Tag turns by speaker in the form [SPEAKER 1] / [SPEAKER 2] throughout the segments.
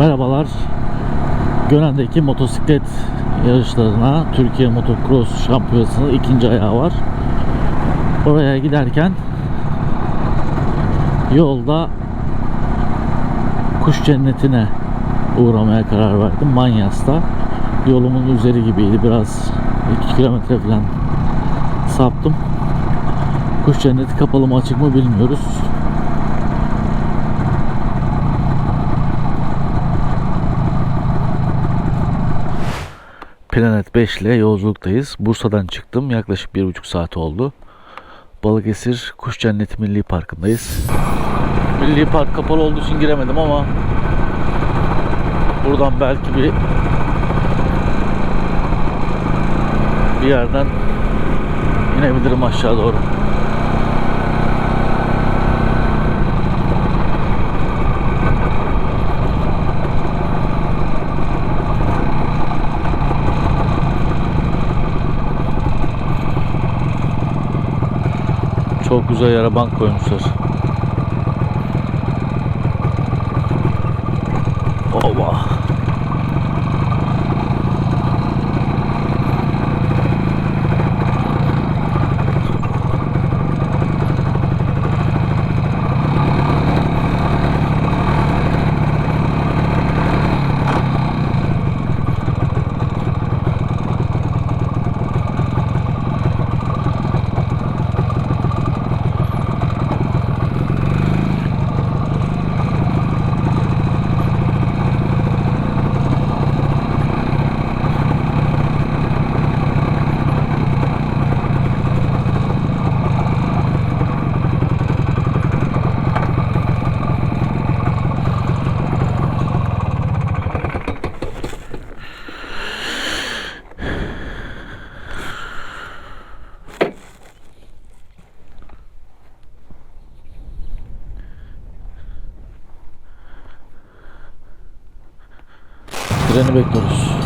[SPEAKER 1] Merhabalar. Gönen'deki motosiklet yarışlarına Türkiye Motocross Şampiyonası'nın ikinci ayağı var. Oraya giderken yolda kuş cennetine uğramaya karar verdim. Manyas'ta. Yolumun üzeri gibiydi. Biraz 2 kilometre falan saptım. Kuş cenneti kapalı mı açık mı bilmiyoruz. Planet 5 ile yolculuktayız. Bursa'dan çıktım. Yaklaşık bir buçuk saat oldu. Balıkesir Kuş Cenneti Milli Parkı'ndayız. Milli Park kapalı olduğu için giremedim ama buradan belki bir bir yerden inebilirim aşağı doğru. Çok güzel yere bank koymuşlar. Ova. Treni bekliyoruz.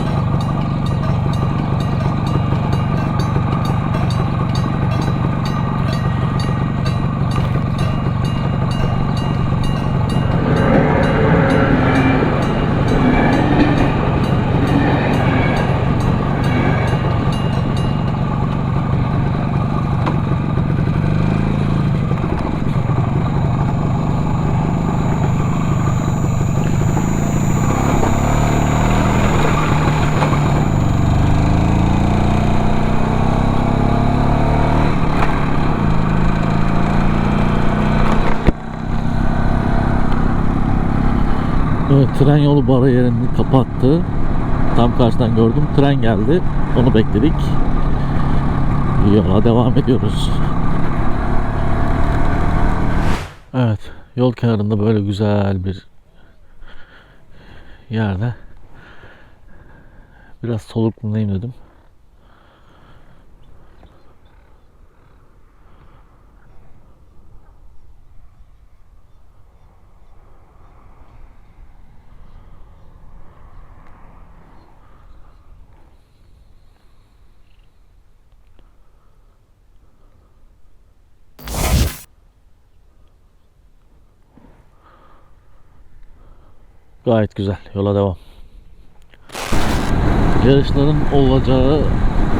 [SPEAKER 1] Evet, tren yolu bariyerini kapattı. Tam karşıdan gördüm. Tren geldi. Onu bekledik. Yola devam ediyoruz. Evet, yol kenarında böyle güzel bir yerde biraz soluklanayım dedim. Gayet güzel. Yola devam. Yarışların olacağı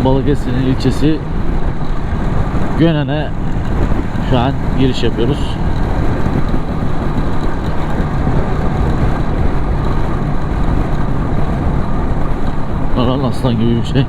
[SPEAKER 1] Balıkesir'in ilçesi Gönen'e şu an giriş yapıyoruz. Aran aslan gibi bir şey.